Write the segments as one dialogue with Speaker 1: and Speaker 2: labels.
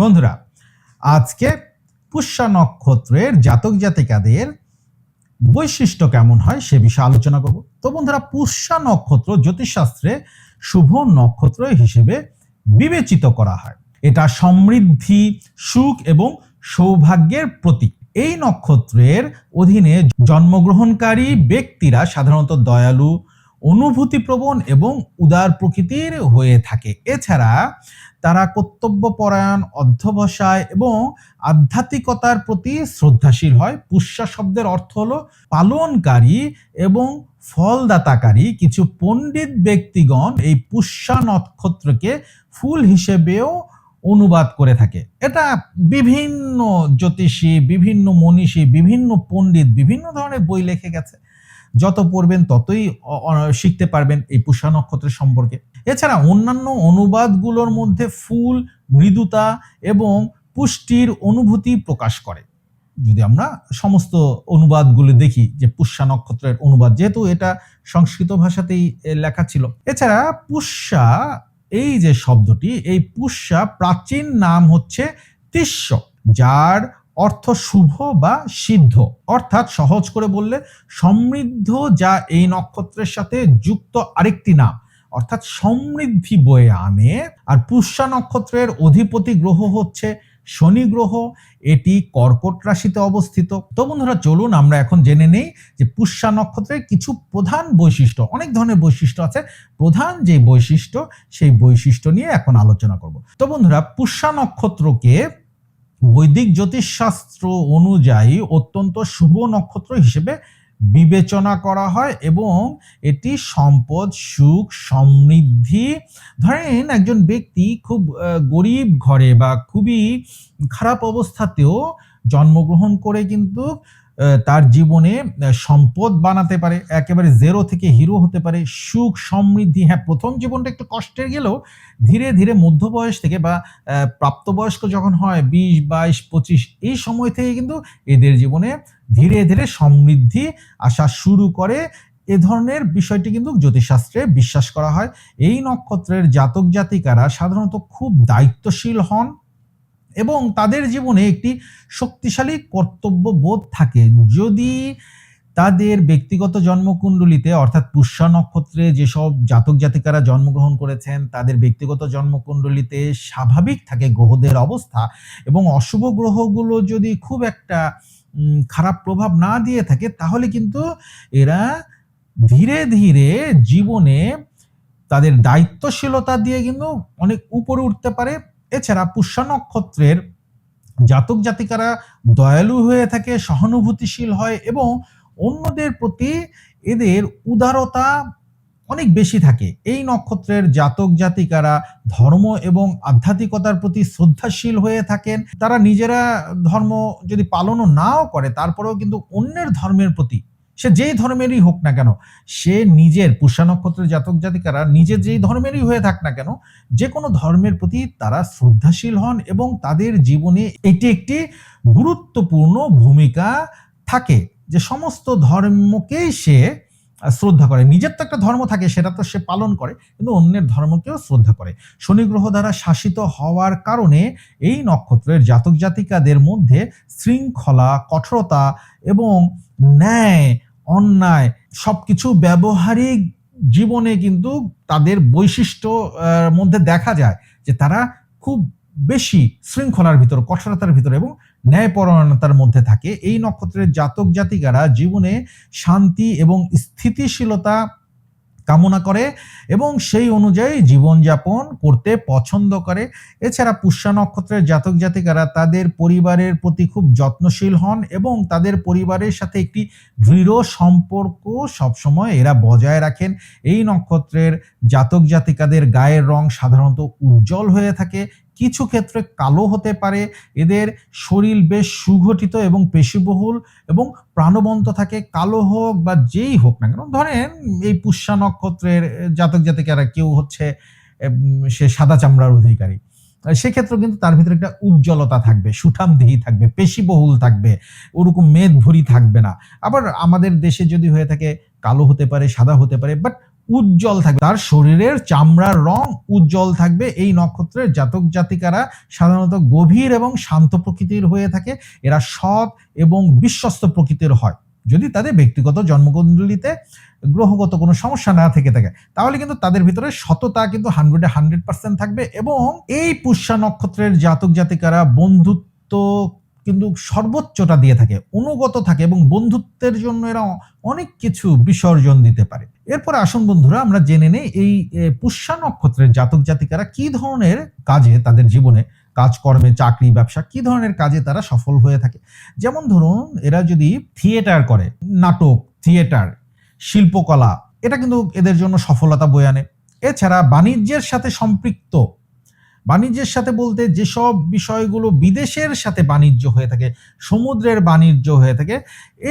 Speaker 1: বন্ধুরা, আজকে পুষ্যা নক্ষত্রের জাতক জাতিকাদের বৈশিষ্ট্য কেমন হয় সে বিষয়ে আলোচনা করব। তো বন্ধুরা, পুষ্যা নক্ষত্র জ্যোতিষশাস্ত্রে শুভ নক্ষত্র হিসেবে বিবেচিত করা হয়। এটা সমৃদ্ধি, সুখ এবং সৌভাগ্যের প্রতীক। এই নক্ষত্রের অধীনে জন্মগ্রহণকারী ব্যক্তিরা সাধারণত দয়ালু, অনুভূতিপ্রবণ এবং উদার প্রকৃতির হয়ে থাকে। এছাড়া তারা কর্তব্যপরায়ণ, অধ্যবসায় এবং আধ্যাত্মিকতার প্রতি শ্রদ্ধাশীল হয়। পুষ্যা শব্দের অর্থ হলো পালনকারী এবং ফলদাতাকারী। কিছু পণ্ডিত ব্যক্তিগণ এই পুষ্যা নক্ষত্রকে ফুল হিসেবেও অনুবাদ করে থাকে। এটা বিভিন্ন জ্যোতিষী, বিভিন্ন মনীষী, বিভিন্ন পণ্ডিত, বিভিন্ন ধরনের বই লিখে গেছে। যত পড়বেন ততই শিখতে পারবেন এই পুষ্যা নক্ষত্রের সম্পর্কে। এছাড়া অন্যান্য অনুবাদগুলোর মধ্যে ফুল, মৃদুতা এবং পুষ্টির অনুভূতি প্রকাশ করে। যদি আমরা সমস্ত অনুবাদগুলো দেখি, যে পুষ্যা নক্ষত্রের অনুবাদ, যেহেতু এটা সংস্কৃত ভাষাতেই লেখা ছিল। এছাড়া পুষ্যা, এই যে শব্দটি, এই পুষ্যা প্রাচীন নাম হচ্ছে তিস্য যার অর্থ শুভ বা সিদ্ধ। অর্থাৎ সহজ করে বললে, সমৃদ্ধ যা এই নক্ষত্রের সাথে যুক্ত আরেকটি নাম। অর্থাৎ সমৃদ্ধি বয়ে আনে। আর পুষ্যা নক্ষত্রের অধিপতি গ্রহ হচ্ছে শনি গ্রহ, এটি কর্কট রাশিতে অবস্থিত। তো বন্ধুরা, চলুন আমরা এখন জেনে নেই যে পুষ্যা নক্ষত্রের কিছু প্রধান বৈশিষ্ট্য, অনেক ধরনের বৈশিষ্ট্য আছে। প্রধান যে বৈশিষ্ট্য, সেই বৈশিষ্ট্য নিয়ে এখন আলোচনা করব। তো বন্ধুরা, পুষ্যা নক্ষত্রকে বৈদিক জ্যোতিষশাস্ত্র অনুযায়ী অত্যন্ত শুভ নক্ষত্র হিসেবে বিবেচনা করা হয় এবং এটি সম্পদ, সুখ, সমৃদ্ধি। ধরেন একজন ব্যক্তি খুব গরিব ঘরে বা খুবই খারাপ অবস্থাতেও জন্মগ্রহণ করে কিন্তু তার জীবনে সম্পদ বানাতে পারে, একেবারে জেরো থেকে হিরো হতে পারে, সুখ, সমৃদ্ধি হ্যাঁ প্রথম জীবনটা একটু কষ্টের গেলেও ধীরে ধীরে মধ্য বয়স থেকে বা প্রাপ্তবয়স্ক যখন হয়, বিশ, বাইশ, পঁচিশ, এই সময় থেকে কিন্তু এদের জীবনে ধীরে ধীরে সমৃদ্ধি আসা শুরু করে। এ ধরনের বিষয়টি কিন্তু জ্যোতিষশাস্ত্রে বিশ্বাস করা হয়। এই নক্ষত্রের জাতক জাতিকারা সাধারণত খুব দায়িত্বশীল হন। এবং তাদের জীবনে একটি শক্তিশালী কর্তব্য বোধ থাকে। যদি তাদের ব্যক্তিগত জন্মকুণ্ডলিতে, অর্থাৎ পুষ্যা নক্ষত্রে যেসব জাতক জাতিকারা জন্মগ্রহণ করেছেন, তাদের ব্যক্তিগত জন্মকুণ্ডলিতে স্বাভাবিক থাকে গ্রহদের অবস্থা এবং অশুভ গ্রহগুলো যদি খুব একটা খারাপ প্রভাব না দিয়ে থাকে, তাহলে কিন্তু এরা ধীরে ধীরে জীবনে তাদের দায়িত্বশীলতা দিয়ে কিন্তু অনেক উপরে উঠতে পারে। এছাড়া পুষ্যা নক্ষত্রের জাতক জাতিকারা দয়ালু হয়ে থাকে, সহানুভূতিশীল হয় এবং অন্যদের প্রতি এদের উদারতা অনেক বেশি থাকে। এই নক্ষত্রের জাতক জাতিকারা ধর্ম এবং আধ্যাত্মিকতার প্রতি শ্রদ্ধাশীল হয়ে থাকেন। তারা নিজেরা ধর্ম যদি পালনও নাও করে, তারপরেও কিন্তু অন্যের ধর্মের প্রতি সে যেই ধর্মেরই হোক না কেন, সে নিজের পুষ্যা নক্ষত্রের জাতক জাতিকারা নিজের যেই ধর্মেরই হয়ে থাক না কেন, যে কোনো ধর্মের প্রতি তারা শ্রদ্ধাশীল হন এবং তাদের জীবনে এটি একটি গুরুত্বপূর্ণ ভূমিকা থাকে যে সমস্ত ধর্মকেই সে শ্রদ্ধা করে। নিজের তো একটা ধর্ম থাকে, সেটা তো সে পালন করে, কিন্তু অন্যের ধর্মকেও শ্রদ্ধা করে। শনি গ্রহ দ্বারা শাসিত হওয়ার কারণে এই নক্ষত্রের জাতক জাতিকাদের মধ্যে শৃঙ্খলা, কঠোরতা এবং ন্যায় অন্যায়, সবকিছু ব্যবহারিক জীবনে কিন্তু তাদের বৈশিষ্ট্য মধ্যে দেখা যায় যে তারা খুব বেশি শৃঙ্খলার ভিতর, কঠোরতার ভিতর এবং ন্যায়পরায়ণতার মধ্যে থাকে। এই নক্ষত্রের জাতক জাতিকারা জীবনে শান্তি এবং স্থিতিশীলতা কামনা করে এবং সেই অনুযায়ী জীবনযাপন করতে পছন্দ করে। এছাড়া পুষ্যা নক্ষত্রের জাতক জাতিকারা তাদের পরিবারের প্রতি খুব যত্নশীল হন এবং তাদের পরিবারের সাথে একটি দৃঢ় সম্পর্ক সবসময় এরা বজায় রাখেন। এই নক্ষত্রের জাতক জাতিকাদের গায়ের রং সাধারণত উজ্জ্বল হয়ে থাকে কিছু ক্ষেত্রে কালো হতে পারে। এদের শরীর বেশ সুগঠিত এবং পেশিবহুল এবং প্রাণবন্ত থাকে। কালো হোক বা যেই হোক না কেন, ধরেন এই পুষ্যা নক্ষত্রের জাতক জাতিকারা কেউ হচ্ছে সে সাদা চামড়ার অধিকারী। সেক্ষেত্রে কিন্তু তার ভিতরে একটা উজ্জ্বলতা থাকবে সুঠাম দেহি থাকবে, পেশিবহুল থাকবে, ওরকম মেদ ভরি থাকবে না। আবার আমাদের দেশে যদি হয়ে থাকে, কালো হতে পারে, সাদা হতে পারে বাট উজ্জ্বল থাকবে। তার শরীরের চামড়ার রং উজ্জ্বল থাকবে। এই নক্ষত্রের জাতক জাতিকারা সাধারণত গভীর এবং শান্ত প্রকৃতির হয়ে থাকে। এরা সৎ এবং বিশ্বস্ত প্রকৃতির হয়। যদি তাদের ব্যক্তিগত জন্মকুণ্ডলিতে গ্রহগত কোনো সমস্যা না থেকে থাকে, তাহলে কিন্তু তাদের ভিতরে সততা কিন্তু হান্ড্রেডে হান্ড্রেড পার্সেন্ট থাকবে এবং এই পুষ্যা নক্ষত্রের জাতক জাতিকারা বন্ধুত্ব কিন্তু সর্বোচ্চটা দিয়ে থাকে, অনুগত থাকে এবং বন্ধুত্বের জন্য এরা অনেক কিছু বিসর্জন দিতে পারে। এরপর আসুন বন্ধুরা, আমরা জেনে নেই এই পুষ্যা নক্ষত্রের জাতক জাতিকারা কি ধরনের কাজে তাদের জীবনে, কাজকর্মে, চাকরি, ব্যবসা, কি ধরনের কাজে তারা সফল হয়ে থাকে? যেমন ধরুন, এরা যদি থিয়েটার করে, নাটক, থিয়েটার, শিল্পকলা, এটা কিন্তু এদের জন্য সফলতা বয়ে আনে। এছাড়া বাণিজ্যের সাথে সম্পৃক্ত বাণিজ্যের সাথে বলতে যেসব বিষয়গুলো বিদেশের সাথে বাণিজ্য হয়ে থাকে, সমুদ্রের বাণিজ্য হয়ে থাকে,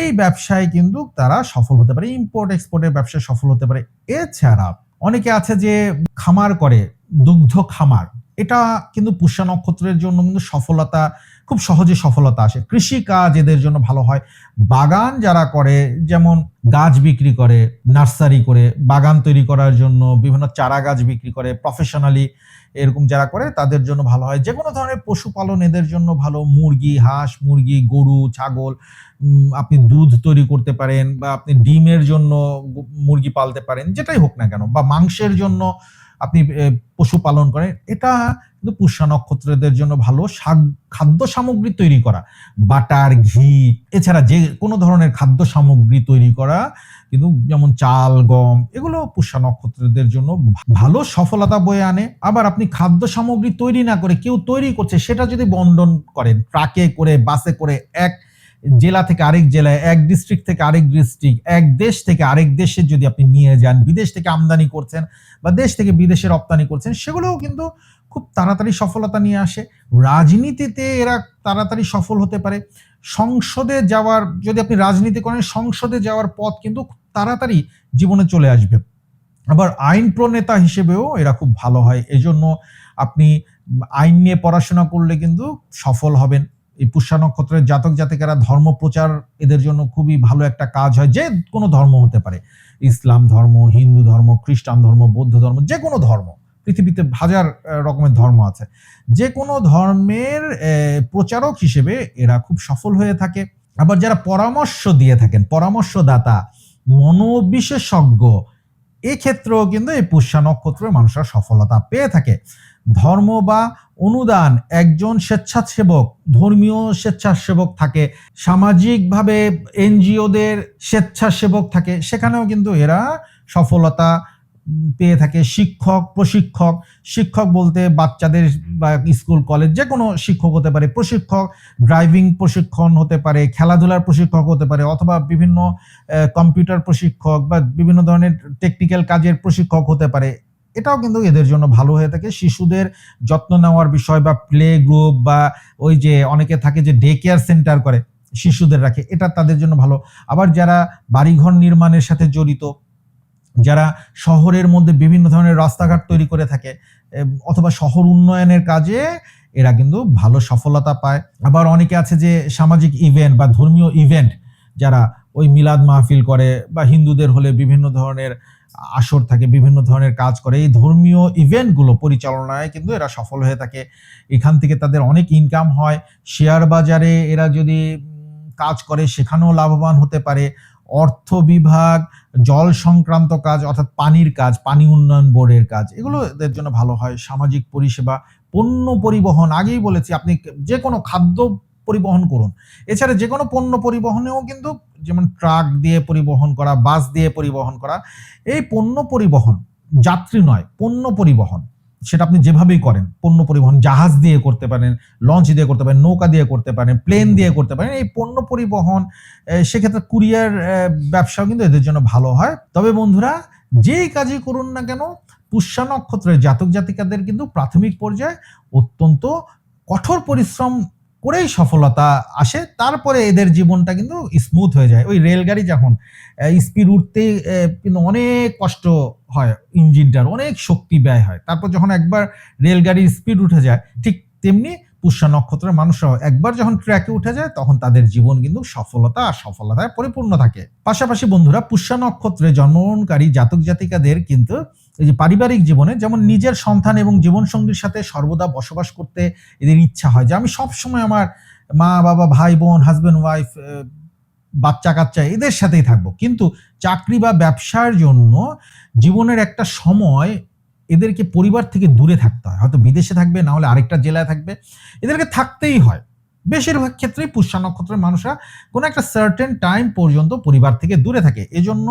Speaker 1: এই ব্যবসায় কিন্তু তারা সফল হতে পারে ইম্পোর্ট এক্সপোর্টের ব্যবসায় সফল হতে পারে। এছাড়া অনেকে আছে যে খামার করে, দুগ্ধ খামার, এটা কিন্তু পুষ্যা নক্ষত্রের জন্য কিন্তু সফলতা খুব সহজে সফলতা আসে। কৃষি কাজ এদের জন্য ভালো হয়। বাগান যারা করে, যেমন গাছ বিক্রি করে, নার্সারি করে, বাগান তৈরি করার জন্য বিভিন্ন চারা গাছ বিক্রি করে প্রফেশনালি এরকম যারা করে, তাদের জন্য ভালো হয়। যে কোনো ধরনের পশুপালন এদের জন্য ভালো। মুরগি, হাঁস, মুরগি, গরু, ছাগল আপনি দুধ তৈরি করতে পারেন বা আপনি ডিমের জন্য মুরগি পালতে পারেন, যেটাই হোক না কেন, বা মাংসের জন্য আপনি পশু পালন করেন, এটা কিন্তু পুষ্যা নক্ষত্রদের জন্য ভালো শাক- খাদ্য সামগ্রী তৈরি করা। বাটার, ঘি, এছাড়া যে কোনো ধরনের খাদ্য সামগ্রী তৈরি করা, কিন্তু যেমন চাল, গম, এগুলো পুষ্যা নক্ষত্রদের জন্য ভালো সফলতা বয়ে আনে। আবার আপনি খাদ্য সামগ্রী তৈরি না করে কেউ তৈরি করছে, সেটা যদি বন্টন করেন, ট্রাকে করে, বাসে করে, এক জেলা থেকে আরেক জেলায়, এক ডিস্ট্রিক্ট থেকে আরেক ডিস্ট্রিক্ট এক দেশ থেকে আরেক দেশে যদি আপনি নিয়ে যান, বিদেশ থেকে আমদানি করছেন বা দেশ থেকে বিদেশে রপ্তানি করছেন, সেগুলোও কিন্তু খুব তাড়াতাড়ি সফলতা নিয়ে আসে। রাজনীতিতে এরা তাড়াতাড়ি সফল হতে পারে। সংসদে যাওয়ার, যদি আপনি রাজনীতি করেন, সংসদে যাওয়ার পথ কিন্তু তাড়াতাড়ি জীবনে চলে আসবে। আবার আইন প্রণেতা হিসেবেও এরা খুব ভালো হয়। এজন্য আপনি আইন নিয়ে পড়াশোনা করলে কিন্তু সফল হবেন। এই পুষ্যা নক্ষত্রের জাতক জাতিকারা ধর্ম প্রচার এদের জন্য খুবই ভালো একটা কাজ হয়। যে কোনো ধর্ম হতে পারে। ইসলাম ধর্ম, হিন্দু ধর্ম, খ্রিস্টান ধর্ম, বৌদ্ধ ধর্ম, যে কোনো ধর্ম। পৃথিবীতে হাজার রকমের ধর্ম আছে। যে কোনো ধর্মের প্রচারক হিসেবে এরা খুব সফল হয়ে থাকে। আবার যারা পরামর্শ দিয়ে থাকেন, পরামর্শদাতা, মনোবিশেষজ্ঞ, এক্ষেত্রেও কিন্তু এই পুষ্যা নক্ষত্রের মানুষরা সফলতা পেয়ে থাকে। ধর্ম বা অনুদান একজন স্বেচ্ছাসেবক, ধর্মীয় স্বেচ্ছাসেবক থাকে, সামাজিকভাবে এনজিওদের স্বেচ্ছাসেবক থাকে, সেখানেও কিন্তু এরা সফলতা পেয়ে থাকে। শিক্ষক, প্রশিক্ষক, শিক্ষক বলতে বাচ্চাদের বা স্কুল, কলেজ, যে কোনো শিক্ষক হতে পারে, প্রশিক্ষক, ড্রাইভিং প্রশিক্ষণ হতে পারে, খেলাধুলার প্রশিক্ষক হতে পারে, অথবা বিভিন্ন কম্পিউটার প্রশিক্ষক বা বিভিন্ন ধরনের টেকনিক্যাল কাজের প্রশিক্ষক হতে পারে। এটাও কিন্তু এদের জন্য ভালো হয়ে থাকে। শিশুদের যত্ন নেওয়ার বিষয় বা প্লে গ্রুপ বা ওই যে অনেকে থাকে যে ডে কেয়ার সেন্টার করে, শিশুদের রাখে, এটা তাদের জন্য ভালো। আবার যারা বাড়িঘর নির্মাণের সাথে জড়িত, যারা শহরের মধ্যে বিভিন্ন ধরনের রাস্তাঘাট তৈরি করে থাকে অথবা শহর উন্নয়নের কাজে, এরা কিন্তু ভালো সফলতা পায়। আবার অনেকে আছে যে সামাজিক ইভেন্ট বা ধর্মীয় ইভেন্ট যারা ওই মিলাদ মাহফিল করে বা হিন্দুদের হলে বিভিন্ন ধরনের আসর থাকে, বিভিন্ন ধরনের কাজ করে। এই ধর্মীয় ইভেন্টগুলো পরিচালনায় কিন্তু এরা সফল হয়ে থাকে। এখান থেকে তাদের অনেক ইনকাম হয়। শেয়ার বাজারে এরা যদি কাজ করে, সেখানেও লাভবান হতে পারে। অর্থ বিভাগ, জল সংক্রান্ত কাজ, অর্থাৎ পানির কাজ, পানি উন্নয়ন বোর্ডের কাজ এগুলো এদের জন্য ভালো হয়। সামাজিক পরিষেবা, পণ্য পরিবহন, আগেই বলেছি, আপনি যে কোনো খাদ্য পরিবহন করুন। এছাড়া যে কোনো পণ্য পরিবহনেও কিন্তু যেমন ট্রাক দিয়ে পরিবহন করা, বাস দিয়ে পরিবহন করা, এই পণ্য পরিবহন যাত্রী নয়, পণ্য পরিবহন, সেটা আপনি যেভাবেই করেন, পণ্য পরিবহন জাহাজ দিয়ে করতে পারেন, লঞ্চ দিয়ে করতে পারেন, নৌকা দিয়ে করতে পারেন, প্লেন দিয়ে করতে পারেন, এই পণ্য পরিবহন সেক্ষেত্রে কুরিয়ার ব্যবসাও কিন্তু এদের জন্য ভালো হয়। তবে বন্ধুরা, যেই কাজই করুন না কেন পুষ্যা নক্ষত্রের জাতক জাতিকাদের কিন্তু প্রাথমিক পর্যায়ে অত্যন্ত কঠোর পরিশ্রম করেই সফলতা আসে, তারপরে এদের জীবনটা কিন্তু স্মুথ হয়ে যায়। ওই রেলগাড়ি যখন স্পিড উঠতে কিন্তু অনেক কষ্ট হয় ইঞ্জিনটার অনেক শক্তি ব্যয় হয়। তারপর যখন একবার রেলগাড়ির স্পিড উঠে যায়, ঠিক তেমনি পুষ্যা নক্ষত্রের মানুষরাও একবার যখন ট্র্যাকে উঠে যায়, তখন তাদের জীবন কিন্তু সফলতা আর সফলতায় পরিপূর্ণ থাকে। পাশাপাশি বন্ধুরা, পুষ্যা নক্ষত্রে জন্মগ্রহণকারী জাতক জাতিকাদের কিন্তু এই যে পারিবারিক জীবনে যেমন নিজের সন্তান এবং জীবনসঙ্গীর সাথে সর্বদা বসবাস করতে এদের ইচ্ছা হয়, যে আমি সব সময় আমার মা, বাবা, ভাই, বোন হাজবেন্ড ওয়াইফ বাচ্চা, কাচ্চা এদের সাথেই থাকব। কিন্তু চাকরি বা ব্যবসার জন্য জীবনের একটা সময় এদেরকে পরিবার থেকে দূরে থাকতে হয়। হয়তো বিদেশে থাকবে, না হলে আরেকটা জেলায় থাকবে। এদেরকে থাকতেই হয়। বেশিরভাগ ক্ষেত্রেই পুষ্যা নক্ষত্রের মানুষরা কোনো একটা সার্টেন টাইম পর্যন্ত পরিবার থেকে দূরে থাকে। এজন্য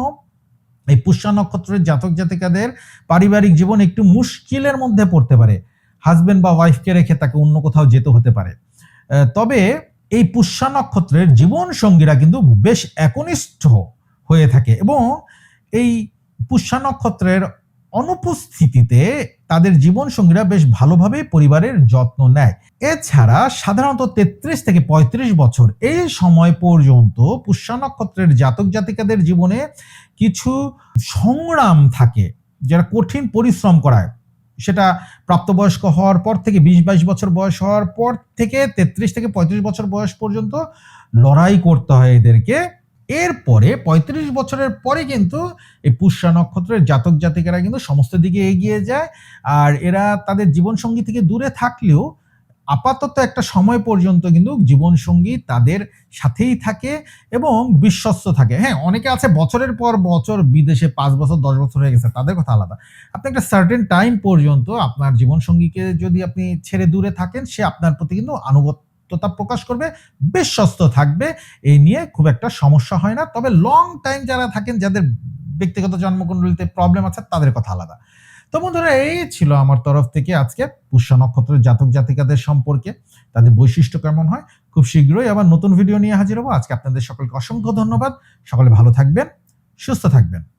Speaker 1: এই পুষ্যা নক্ষত্রের জাতক জাতিকাদের পারিবারিক জীবন একটু মুশকিলের মধ্যে পড়তে পারে। হাজব্যান্ড বা ওয়াইফকে রেখে তাকে অন্য কোথাও যেতে হতে পারে। তবে এই পুষ্যা নক্ষত্রের জীবন সঙ্গীরা কিন্তু বেশ একনিষ্ঠ হয়ে থাকে এবং এই পুষ্যা নক্ষত্রের অনুপস্থিতিতে তাদের জীবন সঙ্গীরা বেশ ভালোভাবে পরিবারের যত্ন নেয়। এছাড়া সাধারণত তেত্রিশ থেকে ৩৫ বছর এই সময় পর্যন্ত পুষ্যা নক্ষত্রের জাতক জাতিকাদের জীবনে কিছু সংগ্রাম থাকে, যারা কঠিন পরিশ্রম করায়। সেটা প্রাপ্তবয়স্ক হওয়ার পর থেকে বিশ বাইশ বছর বয়স হওয়ার পর থেকে তেত্রিশ থেকে পঁয়ত্রিশ বছর বয়স পর্যন্ত লড়াই করতে হয় এদেরকে। এরপরে পঁয়ত্রিশ বছরের পরে কিন্তু এই পুষ্যা নক্ষত্রের জাতক জাতিকারা কিন্তু সমস্ত দিকে এগিয়ে যায়। আর এরা তাদের জীবনসঙ্গী থেকে দূরে থাকলেও আপাতত একটা সময় পর্যন্ত কিন্তু জীবনসঙ্গী তাদের সাথেই থাকে এবং বিশ্বস্ত থাকে। হ্যাঁ অনেকে আছে বছরের পর বছর বিদেশে পাঁচ বছর, দশ বছর হয়ে গেছে, তাদের কথা আলাদা। আপনি একটা সার্টেন টাইম পর্যন্ত আপনার জীবনসঙ্গীকে যদি আপনি ছেড়ে দূরে থাকেন, সে আপনার প্রতি কিন্তু আনুগত্যতা প্রকাশ করবে, বিশ্বস্ত থাকবে। এই নিয়ে খুব একটা সমস্যা হয় না। তবে লং টাইম যারা থাকেন, যাদের ব্যক্তিগত জন্মকুণ্ডলিতে প্রবলেম আছে, তাদের কথা আলাদা। তো বন্ধুরা, এই ছিল আমার তরফ থেকে আজকে পুষ্য নক্ষত্রের জাতক জাতিকাদের সম্পর্কে। তাদের বৈশিষ্ট্য কেমন হয়? খুব শীঘ্রই আবার নতুন ভিডিও নিয়ে হাজির হব। আজকে আপনাদের সকলকে অসংখ্য ধন্যবাদ। সকলে ভালো থাকবেন, সুস্থ থাকবেন।